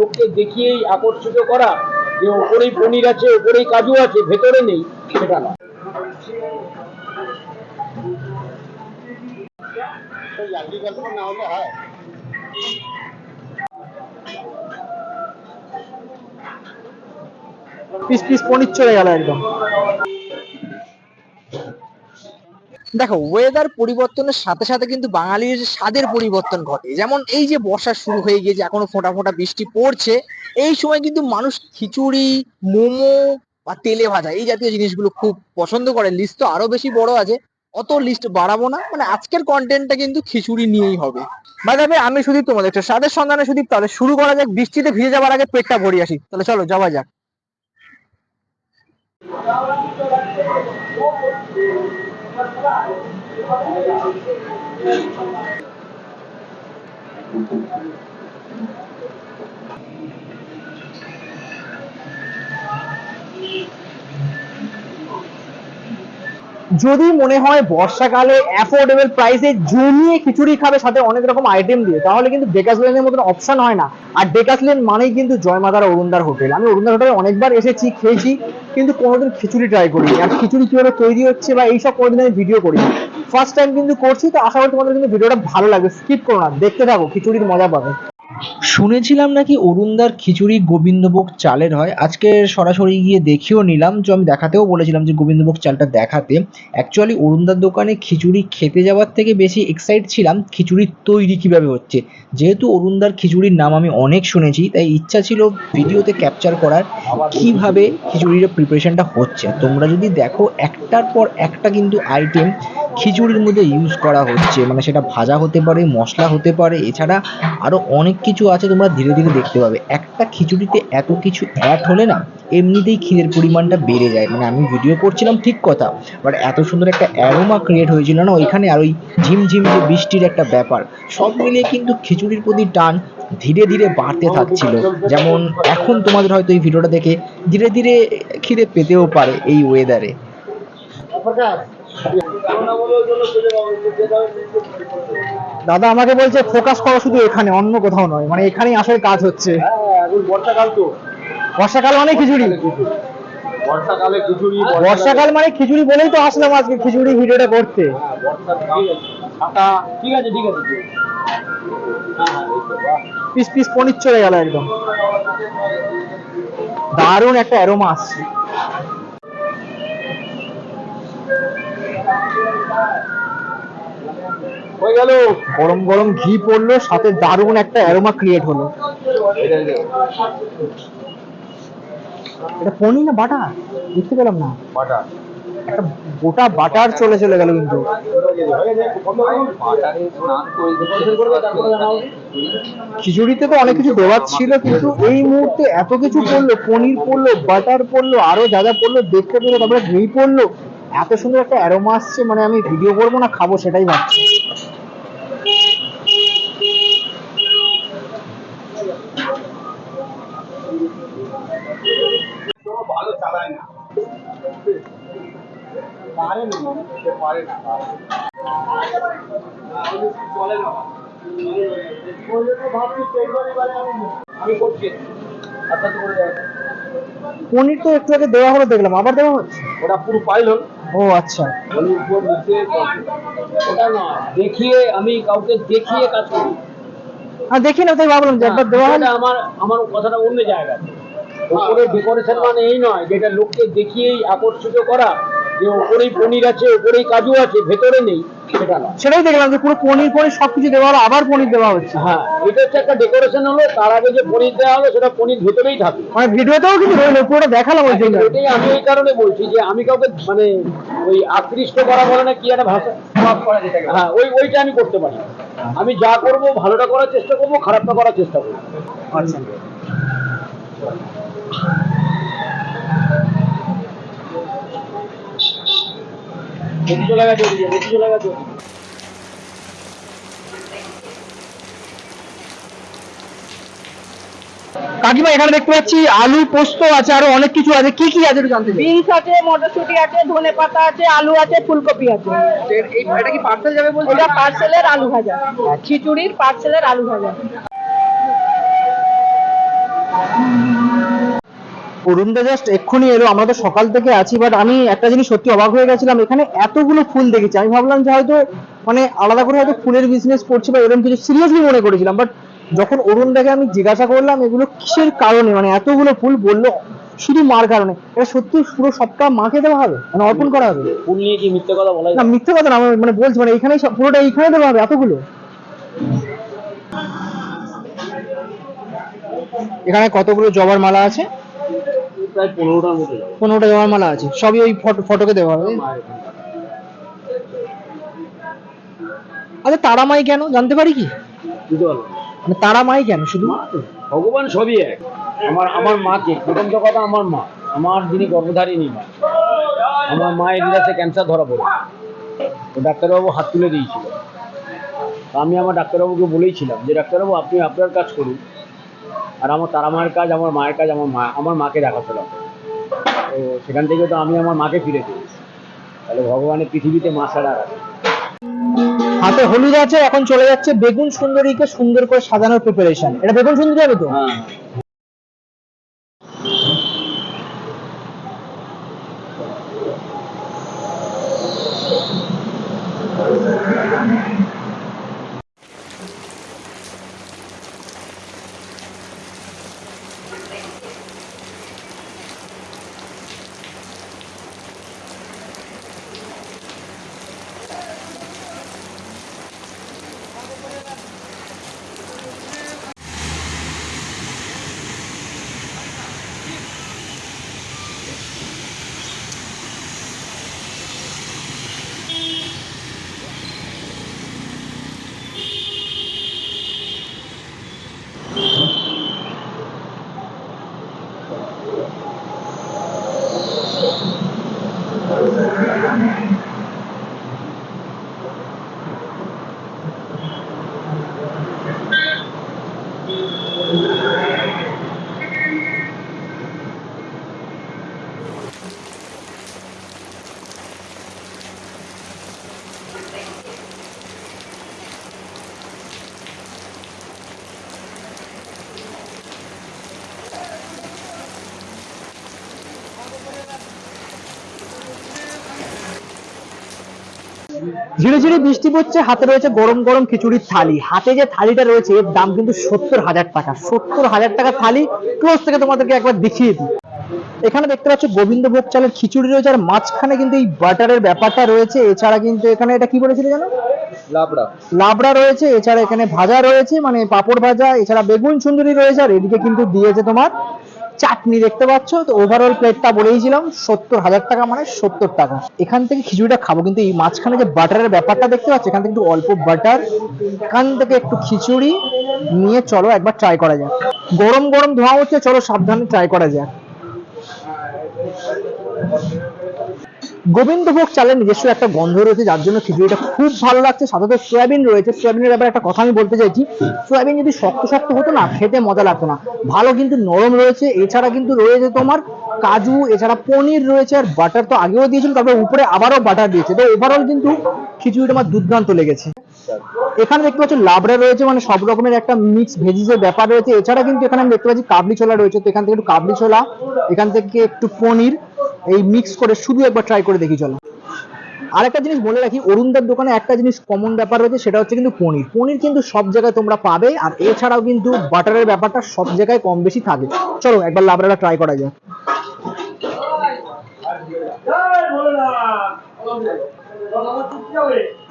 লোককে দেখিয়েই আকর্ষিত করা যে ওপরেই পনির আছে ওপরেই কাজু আছে ভেতরে নেই সেটা না না হলে হয়। পিস পিস পনির চলে গেল একদম। দেখো ওয়েদার পরিবর্তনের সাথে সাথে কিন্তু বাঙালির স্বাদের পরিবর্তন ঘটে। যেমন এই যে বর্ষা শুরু হয়ে গিয়েছে, এখনও ফোঁটা ফোঁটা বৃষ্টি পড়ছে, এই সময় কিন্তু মানুষ খিচুড়ি, মোমো বা তেলে ভাজা, এই জাতীয় জিনিসগুলো খুব পছন্দ করে। লিস্ট তো আরও বেশি বড় আছে, অত লিস্ট বাড়াবো না। মানে আজকের কন্টেন্টটা কিন্তু খিচুড়ি নিয়েই হবে। বাই আমি সুদীপ তোমাদের একটা স্বাদের সন্ধানে সুদীপ, তাহলে শুরু করা যাক। বৃষ্টিতে ভিজে যাওয়ার আগে পেটটা ভরিয়ে আসি। তাহলে চলো, যাওয়া যাক। Thank you. যদি মনে হয় বর্ষাকালে অ্যাফোর্ডেবল প্রাইসে জমিয়ে খিচুড়ি খাবে, সাথে অনেক রকম আইটেম দিয়ে, তাহলে কিন্তু ডেকাসলেনের মতন অপশন হয় না। আর ডেকাসলেন মানেই কিন্তু জয়মাতারা অরুণদার হোটেল। আমি অরুণদার হোটেলে অনেকবার এসেছি, খেয়েছি, কিন্তু কোনোদিন খিচুড়ি ট্রাই করিনি। আর খিচুড়ি কীভাবে তৈরি হচ্ছে বা এইসব কোনোদিন আমি ভিডিও করিনি। ফার্স্ট টাইম কিন্তু করছি, তো আশা করি তোমাদের কিন্তু ভিডিওটা ভালো লাগবে। স্কিপ করো না, দেখতে থাকো, খিচুড়ির মজা পাবে। শুনেছিলাম নাকি অরুণদার খিচুড়ি গোবিন্দভোগ চালের হয়। আজকে সরাসরি গিয়ে দেখিও নিলাম। তো আমি দেখাতেও বলেছিলাম যে গোবিন্দভোগ চালটা দেখাতে। অ্যাকচুয়ালি অরুণদার দোকানে খিচুড়ি খেতে যাওয়ার থেকে বেশি এক্সাইট ছিলাম খিচুড়ির তৈরি কীভাবে হচ্ছে। যেহেতু অরুণদার খিচুড়ির নাম আমি অনেক শুনেছি, তাই ইচ্ছা ছিল ভিডিওতে ক্যাপচার করার কীভাবে খিচুড়ির প্রিপারেশনটা হচ্ছে। তোমরা যদি দেখো, একটার পর একটা কিন্তু আইটেম খিচুড়ির মধ্যে ইউজ করা হচ্ছে মানে সেটা ভাজা হতে পারে, মশলা হতে পারে, এছাড়া আরও অনেক কিছু আছে তোমরা ধীরে ধীরে দেখতে পাবে। একটা খিচুড়িতে এত কিছু অ্যাড হলে না, এমনিতেই খিদের পরিমাণটা বেড়ে যায়। মানে আমি ভিডিও করছিলাম ঠিক কথা বাট এত সুন্দর একটা অ্যারোমা ক্রিয়েট হয়েছিল না ওইখানে, আর ওই ঝিমঝিম যে বৃষ্টির একটা ব্যাপার। সব মিলিয়ে কিন্তু খিচুড়ির প্রতি টান ধীরে ধীরে বাড়তে থাকছিল। যেমন এখন তোমাদের হয়তো এই ভিডিওটা দেখে ধীরে ধীরে খিদে পেতেও পারে এই ওয়েদারে দাদা আমাকে বলছে ফোকাস করো শুধু এখানে অন্য কোথাও নয়। মানে এখানেই আসলে কাজ হচ্ছে। হ্যাঁ বর্ষাকাল তো। বর্ষাকাল মানে খিচুড়ি। বর্ষাকালে খিচুড়ি বর্ষাকাল মানে খিচুড়ি বলেই তো আসলাম আজকে খিচুড়ি ভিডিওটা করতে। হ্যাঁ, ঠিক আছে ঠিক আছে। হ্যাঁ। পিস পিস পনির চলে গেল একদম। দারুণ একটা অ্যারোমা আসছে। হয়ে গেল। গরম গরম ঘি পড়ল সাথে দারুণ একটা অ্যারোমা ক্রিয়েট হলো। এটা পনির না বাটার? বুঝতে পেলাম না। বাটা একটা গোটা বাটার চলে চলে গেল কিন্তু। খিচুড়িতে তো অনেক কিছু দেওয়ার ছিল কিন্তু এই মুহূর্তে এত কিছু পড়ল পনির পড়ল বাটার পড়ল আরও যা যা পড়ল দেখতে পেল তারপরে ঘি পড়ল। এত সুন্দর একটা অ্যারোমা আসছে মানে আমি ভিডিও করব না, খাব সেটাই ভাবছি। পনির তো একটু আগে দেওয়া হলো, দেখলাম, আবার দেওয়া হচ্ছে? ওটা পুরো পাইল হল। ও আচ্ছা। আমি উপর নিচে ওটা না দেখিয়ে আমি কাউকে দেখিয়ে কাজ করি। আর দেখি না তাই ভাবলাম যে একবার দেওয়া হলো আমার আমার কথাটা অন্য জায়গায় ওপরে ডেকোরেশন মানে এই নয় যেটা লোককে দেখিয়েই আকর্ষিত করা যে ওপরেই পনির আছে ওপরেই কাজু আছে ভেতরে নেই। সেটাই দেখলাম যে পুরো পনির পনির সবকিছু দেওয়া হলো আবার পনির দেওয়া হচ্ছে। হ্যাঁ এটা হচ্ছে একটা ডেকোরেশন হলো তার আগে যে পনির দেওয়া হলো সেটা পনির ভেতরেই থাকে। মানে ভিডিওতেও কিন্তু রইল পুরোটা দেখালাম ওই জন্য। এটাই আমি এই কারণে বলছি যে আমি কাউকে মানে ওই আকৃষ্ট করা বলে না কি একটা ভাষা হ্যাঁ ওই ওইটা আমি করতে পারি আমি যা করব ভালোটা করার চেষ্টা করব খারাপটা করার চেষ্টা করব। আচ্ছা। কাকিমা এখানে দেখতে পাচ্ছি আলু পোস্ত আছে আরও অনেক কিছু আছে। কি কি আছে একটু জানতে বিনস আছে মটরশুটি আছে ধনে পাতা আছে আলু আছে ফুলকপি আছে। এটা কি পার্সেল যাবে বলছি? ওটা পার্সেলের আলু ভাজা। খিচুড়ির পার্সেলের আলু ভাজা। অরুণদা জাস্ট এক্ষুনি এলো আমরা তো সকাল থেকে আছি বাট আমি একটা জিনিস সত্যি অবাক হয়ে গেছিলাম এখানে এতগুলো ফুল দেখেছি। আমি ভাবলাম যে হয়তো মানে আলাদা করে হয়তো ফুলের বিজনেস করছে বা এরকম কিছু সিরিয়াসলি মনে করেছিলাম বাট যখন অরুণদাকে আমি জিজ্ঞাসা করলাম এগুলো কিসের কারণে মানে এতগুলো ফুল বলল শুধু মার কারণে। এটা সত্যি পুরো সবটা মাকে দেওয়া হবে? মানে অর্পণ করা হবে? ফুল নিয়ে কি মিথ্যে কথা বলা না মিথ্যে কথা না মানে বলছি মানে এখানেই পুরোটা এইখানে দেওয়া হবে এতগুলো? এখানে কতগুলো জবার মালা আছে? প্রায় পনেরোটার মতো পনেরোটা জবার মালা আছে। সবই ওই ফটো ফটোকে দেওয়া হবে। আচ্ছা তারামাই কেন? জানতে পারি কি? মানে তারামাই কেন শুধু? ভগবান সবই এক। আমার আমার মাকে। প্রথম তো কথা আমার মা। আমার যিনি গর্ভধারিণী মা। আমার মায়ের হৃদয়ে ক্যান্সার ধরা পড়ে। তো ডাক্তারবাবু হাত তুলে দিয়েছিল। আমি আমার ডাক্তারবাবুকে বলেইছিলাম যে ডাক্তারবাবু আপনি আপনার কাজ করুন। আর আমার তারা মায়ের কাজ আমার মায়ের কাজ আমার মা আমার মাকে দেখাশোনা। তো সেখান থেকে তো আমি আমার মাকে ফিরে দিয়েছি তাহলে ভগবানের পৃথিবীতে মা ছাড়া আর আছে? হাতে হলুদ আছে এখন চলে যাচ্ছে বেগুন সুন্দরীকে সুন্দর করে সাজানোর প্রিপারেশন এটা বেগুন সুন্দরী হবে তো ঝিরে ঝিরে বৃষ্টি পড়ছে হাতে রয়েছে গরম গরম খিচুড়ির থালি। হাতে যে থালিটা রয়েছে এর দাম কিন্তু সত্তর হাজার টাকা। সত্তর হাজার টাকা থালি ক্লোজ থেকে তোমাদেরকে একবার দেখিয়ে দিই। এখানে দেখতে পাচ্ছ গোবিন্দভোগ চালের খিচুড়ি রয়েছে আর মাঝখানে কিন্তু এই বাটারের ব্যাপারটা রয়েছে। এছাড়া কিন্তু এখানে এটা কি বলেছিল জানো? লাবড়া। লাবড়া রয়েছে এছাড়া এখানে ভাজা রয়েছে মানে পাপড় ভাজা এছাড়া বেগুন সুন্দরী রয়েছে আর এদিকে কিন্তু দিয়েছে তোমার চাটনি দেখতে পাচ্ছ? তো ওভারঅল প্লেটটা বলেইছিলাম, সত্তর হাজার টাকা মানে সত্তর টাকা। এখান থেকে খিচুড়িটা খাব, কিন্তু এই মাঝখানে যে বাটারের ব্যাপারটা দেখতে পাচ্ছ, এখান থেকে একটু অল্প বাটার এখান থেকে একটু খিচুড়ি নিয়ে চলো একবার ট্রাই করা যাক। গরম গরম ধোঁয়া হচ্ছে চলো সাবধানে ট্রাই করা যাক। গোবিন্দভোগ চালের নিজস্ব একটা গন্ধ রয়েছে, যার জন্য খিচুড়িটা খুব ভালো লাগছে। সাথে সয়াবিন রয়েছে সয়াবিনের ব্যাপারে একটা কথা আমি বলতে চাইছি। সয়াবিন যদি শক্ত শক্ত হতো না, খেতে মজা লাগতো না। ভালো কিন্তু নরম রয়েছে, এছাড়া কিন্তু রয়েছে তোমার কাজু, এছাড়া পনির রয়েছে, আর বাটার তো আগেও দিয়েছিল তারপরে উপরে আবারও বাটার দিয়েছে। তো ওভারঅল কিন্তু খিচুড়িটা আমার দুর্দান্ত লেগেছে। এখানে দেখতে পাচ্ছ লাবড়া রয়েছে মানে সব রকমের একটা মিক্স ভেজিসের ব্যাপার রয়েছে। এছাড়া কিন্তু এখানে আমি দেখতে পাচ্ছি কাবলি ছোলা রয়েছে, তো এখান থেকে একটু কাবলি ছোলা, এখান থেকে একটু পনির এই মিক্স করে শুধু একবার ট্রাই করে দেখি, চলো। আরেকটা জিনিস বলে রাখি, অরুণদার দোকানে একটা জিনিস কমন ব্যাপার রয়েছে, সেটা হচ্ছে কিন্তু পনির। পনির কিন্তু সব জায়গায় তোমরা পাবে, আর এছাড়াও কিন্তু বাটারের ব্যাপারটা সব জায়গায় কম বেশি থাকে। চলো, একবার লাবড়াটা ট্রাই করা যাক।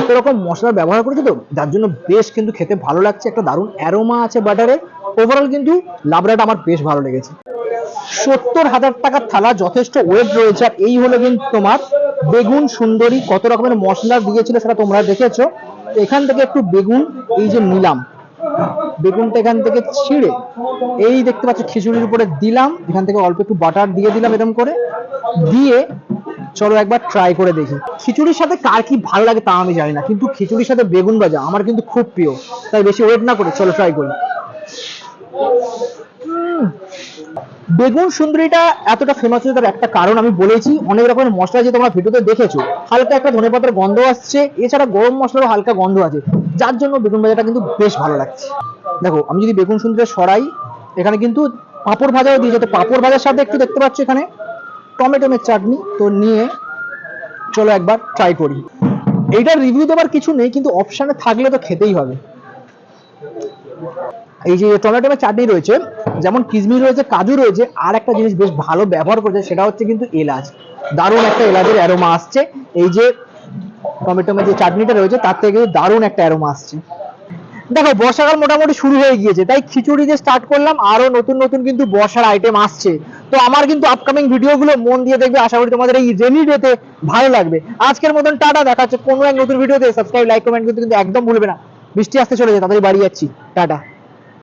এত রকম মশলা ব্যবহার করেছে তো, যার জন্য বেশ কিন্তু খেতে ভালো লাগছে, একটা দারুণ অ্যারোমা আছে বাটারে। ওভারঅল কিন্তু লাবড়াটা আমার বেশ ভালো লেগেছে। সত্তর হাজার টাকার থালা যথেষ্ট ওয়েট রয়েছে। আর এই হলো কিন্তু তোমার বেগুন সুন্দরী, কত রকমের মশলা দিয়েছিল সেটা তোমরা দেখেছ। এখান থেকে একটু বেগুন, এই যে নিলাম। বেগুনটা এখান থেকে ছিঁড়ে, এই দেখতে পাচ্ছ খিচুড়ির উপরে দিলাম। এখান থেকে অল্প একটু বাটার দিয়ে দিলাম এরকম করে। দিয়ে চলো একবার ট্রাই করে দেখি। খিচুড়ির সাথে কার কি ভালো লাগে তা আমি জানি না, কিন্তু খিচুড়ির সাথে বেগুন ভাজা আমার কিন্তু খুব প্রিয়। তাই বেশি ওয়েট না করে চলো ট্রাই করি। বেগুন সুন্দরীটা এতটা ফেমাস হচ্ছে তার একটা কারণ আমি বলেছি। অনেক রকমের মশলা যে তোমরা ভিডিওতে দেখেছ, হালকা একটা ধনেপাতার গন্ধ আসছে। এছাড়া গরম মশলারও হালকা গন্ধ আছে। যার জন্য বেগুন ভাজাটা কিন্তু বেশ ভালো লাগছে। দেখো, আমি যদি বেগুন সুন্দরী সরাই, এখানে কিন্তু পাঁপড় ভাজাও দিয়েছে তো পাঁপড় ভাজার সাথে একটু দেখতে পাচ্ছ এখানে। টমেটোমের চাটনি, তো নিয়ে চলো একবার ট্রাই করি। এইটার রিভিউ দেওয়ার কিছু নেই, কিন্তু অপশানে থাকলে তো খেতেই হবে। এই যে টমেটোমের চাটনি রয়েছে যেমন কিশমিশ রয়েছে, কাজু রয়েছে, আর একটা জিনিস বেশ ভালো ব্যবহার করেছে, সেটা হচ্ছে কিন্তু এলাচ। দারুণ একটা এলাচের অ্যারোমা আসছে। এই যে টমেটোমের যে চাটনিটা রয়েছে, তার থেকে কিন্তু দারুণ একটা অ্যারোমা আসছে। দেখো, বর্ষাকাল মোটামুটি শুরু হয়ে গিয়েছে, তাই খিচুড়ি দিয়ে স্টার্ট করলাম, আরও নতুন নতুন কিন্তু বর্ষার আইটেম আসছে। তো আমার কিন্তু আপকামিং ভিডিওগুলো মন দিয়ে দেখবে, আশা করি তোমাদের এই রেনি ডেতে ভালো লাগবে। আজকের মতন টাটা, দেখা হচ্ছে কোনো এক নতুন ভিডিওতে সাবস্ক্রাইব লাইক কমেন্ট কিন্তু একদম ভুলবে না। বৃষ্টি আসতে চলেছে, তাড়াতাড়ি বাড়ি যাচ্ছি। টাটা।